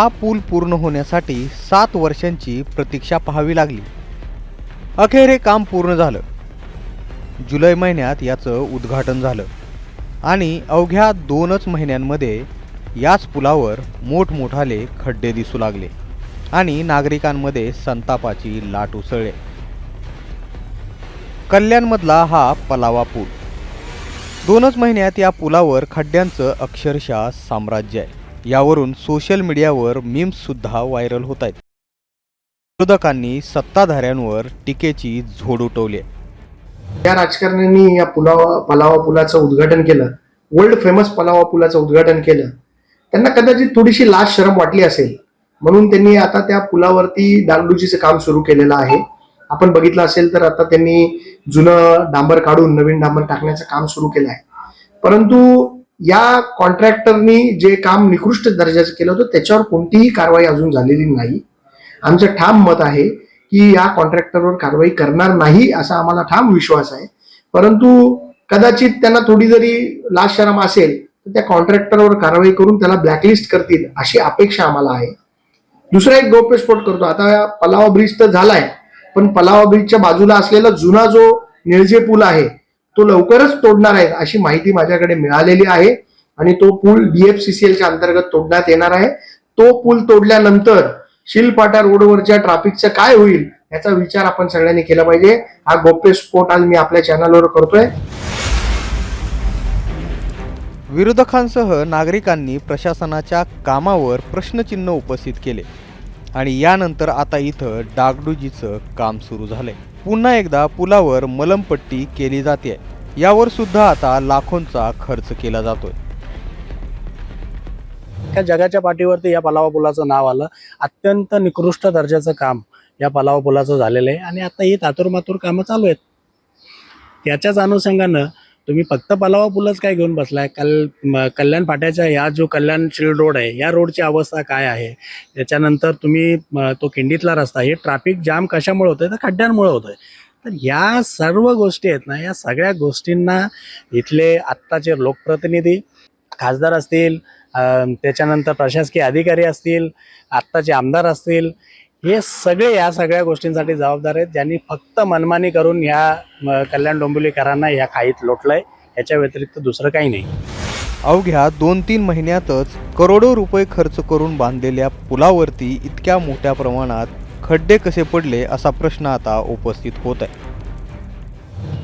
हा पूल पूर्ण होण्यासाठी सात वर्षांची प्रतीक्षा पाहावी लागली. अखेर हे काम पूर्ण झालं. जुलै महिन्यात याचं उद्घाटन झालं आणि अवघ्या दोनच महिन्यांमध्ये याच पुलावर मोठमोठाले खड्डे दिसू लागले आणि नागरिकांमध्ये संतापाची लाट उसळले. कल्याणमधला हा पलावा पूल. दोनच महिन्यात या पुलावर खड्ड्यांचं अक्षरशः साम्राज्य आहे. यावरून सोशल मीडियावर मीम्ससुद्धा व्हायरल होत आहेत. विरोधकांनी सत्ताधाऱ्यांवर टीकेची झोड उठवली आहे. या राजकारण्यांनी या पुलावा पलावा पुलाचं उद्घाटन केलं. वर्ल्ड फेमस पलावा पुलाचं उद्घाटन केलं. त्यांना कदाचित थोडीशी लाज शरम वाटली असेल. म्हणून त्यांनी आता त्या पुलावरती डागडुजीचं काम सुरू केलेलं आहे. आपण बघितलं असेल तर आता त्यांनी जुनं डांबर काढून नवीन डांबर टाकण्याचं काम सुरू केलं आहे. परंतु या कॉन्ट्रॅक्टरनी जे काम निकृष्ट दर्जाचं केलं होतं त्याच्यावर कोणतीही कारवाई अजून झालेली नाही. आमचं ठाम मत आहे की या कॉन्ट्रॅक्टरवर कारवाई करणार नाही असा आम्हाला ठाम विश्वास आहे. परंतु कदाचित त्यांना थोडी जरी लाश शरम असेल तर त्या कॉन्ट्रॅक्टरवर कारवाई करून त्याला ब्लॅकलिस्ट करतील अशी अपेक्षा आम्हाला आहे. दुसरा एक गौप्यस्फोट करतो. आता पलावा ब्रिज तर झालाय पण पलावा ब्रिजच्या बाजूला असलेला जुना जो निळजे पूल आहे तो लवकरच तोडणार आहे अशी माहिती माझ्याकडे मिळालेली आहे. आणि तो पूल डीएफसीसीएलच्या अंतर्गत तोडण्यात येणार आहे. तो पूल तोडल्यानंतर शिलपाटा रोडवरच्या ट्रॅफिकचं काय होईल याचा विचार आपण सगळ्यांनी केला पाहिजे. हा गोप्य स्फोट आज मी आपल्या चॅनलवर करतोय. विरोधकांसह नागरिकांनी प्रशासनाच्या कामावर प्रश्नचिन्ह उपस्थित केले. आणि यानंतर आता इथं डागडुजीचं काम सुरू झालंय. पुन्हा एकदा पुलावर मलमपट्टी केली जाते यावर सुद्धा आता लाखोंचा खर्च केला जातोय. त्या जगाच्या पाठीवरती या पलावा पुलाचं नाव आलं. अत्यंत निकृष्ट दर्जाचं काम या पलावा पुलाचं झालेलं आहे. आणि आता ही तातुरमातूर कामं चालू आहेत. त्याच्याच अनुषंगानं तुम्ही फक्त पलावा पुलच काय घेऊन बसलाय? कल कल्याण फाट्याच्या या जो कल्याण शिल्ड रोड आहे या रोडची अवस्था काय आहे? त्याच्यानंतर तुम्ही तो खिंडीतला रस्ता हे ट्रॅफिक जाम कशामुळे होतंय? तर खड्ड्यांमुळे होतंय. तर या सर्व गोष्टी आहेत ना या सगळ्या गोष्टींना इथले आत्ताचे लोकप्रतिनिधी खासदार असतील त्याच्यानंतर प्रशासकीय अधिकारी असतील आत्ताचे आमदार असतील हे सगळे या सगळ्या गोष्टींसाठी जबाबदार आहेत ज्यांनी फक्त मनमानी करून ह्या म, कल्याण डोंबिवलीकरांना ह्या खाईत लोटलंय. याच्या व्यतिरिक्त दुसरं काही नाही. अवघ्या दोन तीन महिन्यातच करोडो रुपये खर्च करून बांधलेल्या पुलावरती इतक्या मोठ्या प्रमाणात खड्डे कसे पडले असा प्रश्न आता उपस्थित होत आहे.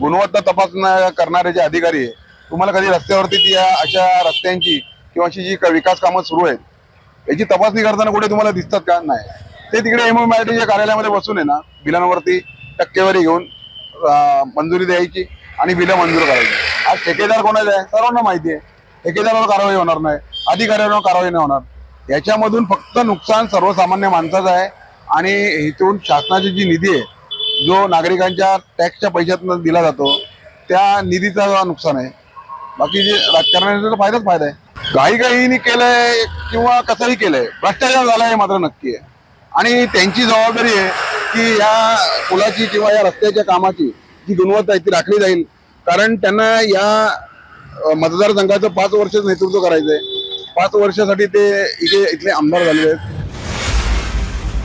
गुणवत्ता तपासण्या करणारे जे अधिकारी आहे तुम्हाला कधी रस्त्यावरती ती या अशा रस्त्यांची किंवा अशी जी विकास कामं सुरू आहेत याची तपासणी करताना कुठे तुम्हाला दिसतात का? नाही. ते तिकडे एम एम आय टीच्या कार्यालयामध्ये बसून आहे ना बिलांवरती टक्केवारी घेऊन मंजुरी द्यायची आणि बिलं मंजूर करायची. आज ठेकेदार कोणाचा आहे? सर्वांना माहिती आहे. ठेकेदारावर कारवाई होणार नाही अधिकाऱ्यांवर कारवाई नाही होणार. याच्यामधून फक्त नुकसान सर्वसामान्य माणसाचं आहे. आणि इथून शासनाची जी निधी आहे जो नागरिकांच्या टॅक्सच्या पैशातून दिला जातो त्या निधीचा नुकसान आहे. बाकी जे राजकारणाचा तर फायदाच फायदा आहे. काही काहीनी केलंय किंवा कसंही केलंय भ्रष्टाचार झाला हे मात्र नक्की आहे. आणि त्यांची जबाबदारी आहे की या पुलाची किंवा या रस्त्याच्या कामाची जी गुणवत्ता आहे ती राखली जाईल. कारण त्यांना या मतदारसंघाचं पाच वर्ष नेतृत्व करायचं आहे पाच वर्षासाठी ते इथे इथले आमदार झालेले आहेत.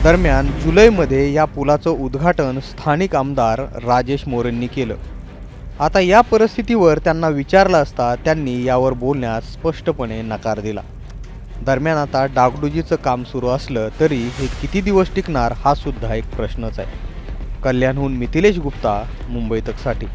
दरम्यान जुलैमध्ये या पुलाचं उद्घाटन स्थानिक आमदार राजेश मोरेंनी केलं. आता या परिस्थितीवर त्यांना विचारलं असता त्यांनी यावर बोलण्यास स्पष्टपणे नकार दिला. दरम्यान आता डागडुजीचं काम सुरू असलं तरी हे किती दिवस टिकणार हा सुद्धा एक प्रश्नच आहे. कल्याणहून मिथिलेश गुप्ता मुंबई तकसाठी